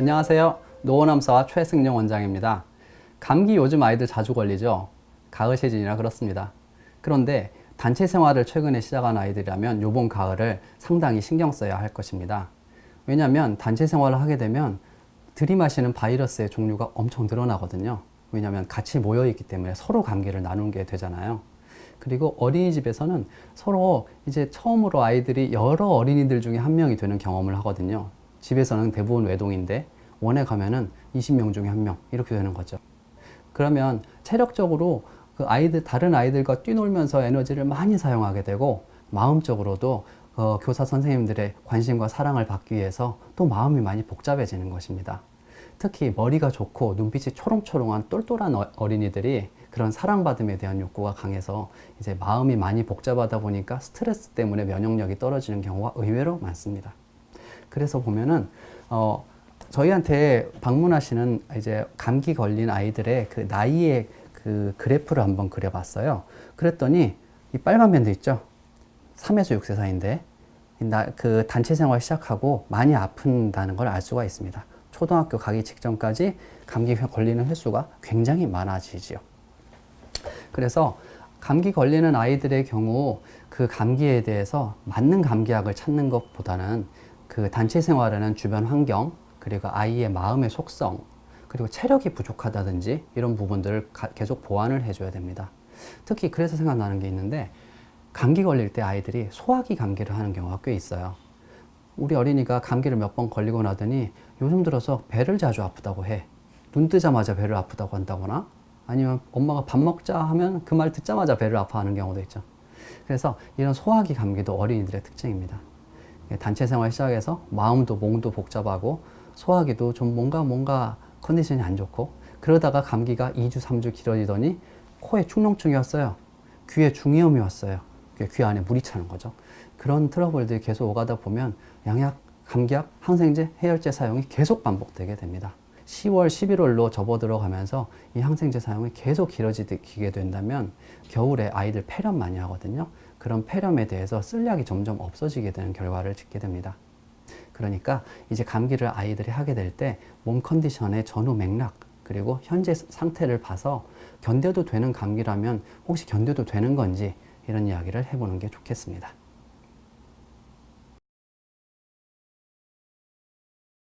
안녕하세요. 노원암사와 최승영 원장입니다. 감기 요즘 아이들 자주 걸리죠? 가을 시즌이라 그렇습니다. 그런데 단체 생활을 최근에 시작한 아이들이라면 이번 가을을 상당히 신경 써야 할 것입니다. 왜냐하면 단체 생활을 하게 되면 들이마시는 바이러스의 종류가 엄청 늘어나거든요. 왜냐하면 같이 모여 있기 때문에 서로 감기를 나누게 되잖아요. 그리고 어린이집에서는 서로 이제 처음으로 아이들이 여러 어린이들 중에 한 명이 되는 경험을 하거든요. 집에서는 대부분 외동인데 원에 가면은 20명 중에 한 명 이렇게 되는 거죠. 그러면 체력적으로 그 아이들 다른 아이들과 뛰놀면서 에너지를 많이 사용하게 되고 마음적으로도 어, 교사 선생님들의 관심과 사랑을 받기 위해서 또 마음이 많이 복잡해지는 것입니다. 특히 머리가 좋고 눈빛이 초롱초롱한 똘똘한 어- 어린이들이 그런 사랑받음에 대한 욕구가 강해서 이제 마음이 많이 복잡하다 보니까 스트레스 때문에 면역력이 떨어지는 경우가 의외로 많습니다. 그래서 보면은 어 저희한테 방문하시는 이제 감기 걸린 아이들의 그 나이의 그 그래프를 한번 그려봤어요. 그랬더니 이 빨간 밴드 있죠? 3에서 6세 사이인데 이 나, 그 단체 생활 시작하고 많이 아픈다는 걸 알 수가 있습니다. 초등학교 가기 직전까지 감기 걸리는 횟수가 굉장히 많아지지요. 그래서 감기 걸리는 아이들의 경우 그 감기에 대해서 맞는 감기약을 찾는 것보다는 그 단체 생활하는 주변 환경 그리고 아이의 마음의 속성 그리고 체력이 부족하다든지 이런 부분들을 가- 계속 보완을 해줘야 됩니다. 특히 그래서 생각나는 게 있는데 감기 걸릴 때 아이들이 소화기 감기를 하는 경우가 꽤 있어요. 우리 어린이가 감기를 몇 번 걸리고 나더니 요즘 들어서 배를 자주 아프다고 해. 눈 뜨자마자 배를 아프다고 한다거나 아니면 엄마가 밥 먹자 하면 그 말 듣자마자 배를 아파하는 경우도 있죠. 그래서 이런 소화기 감기도 어린이들의 특징입니다. 예, 단체 생활 시작해서 마음도 몸도 복잡하고 소화기도 좀 뭔가 뭔가 컨디션이 안 좋고 그러다가 감기가 2주, 3주 길어지더니 코에 축농증이 왔어요. 귀에 중이염이 왔어요. 귀- 귀 안에 물이 차는 거죠. 그런 트러블들이 계속 오가다 보면 양약, 감기약, 항생제, 해열제 사용이 계속 반복되게 됩니다. 10월, 11월로 접어들어가면서 이 항생제 사용이 계속 길어지게 된다면 겨울에 아이들 폐렴 많이 하거든요. 그런 폐렴에 대해서 쓸 약이 점점 없어지게 되는 결과를 짓게 됩니다. 그러니까 이제 감기를 아이들이 하게 될 때 몸 컨디션의 전후 맥락 그리고 현재 상태를 봐서 견뎌도 되는 감기라면 혹시 견뎌도 되는 건지 이런 이야기를 해보는 게 좋겠습니다.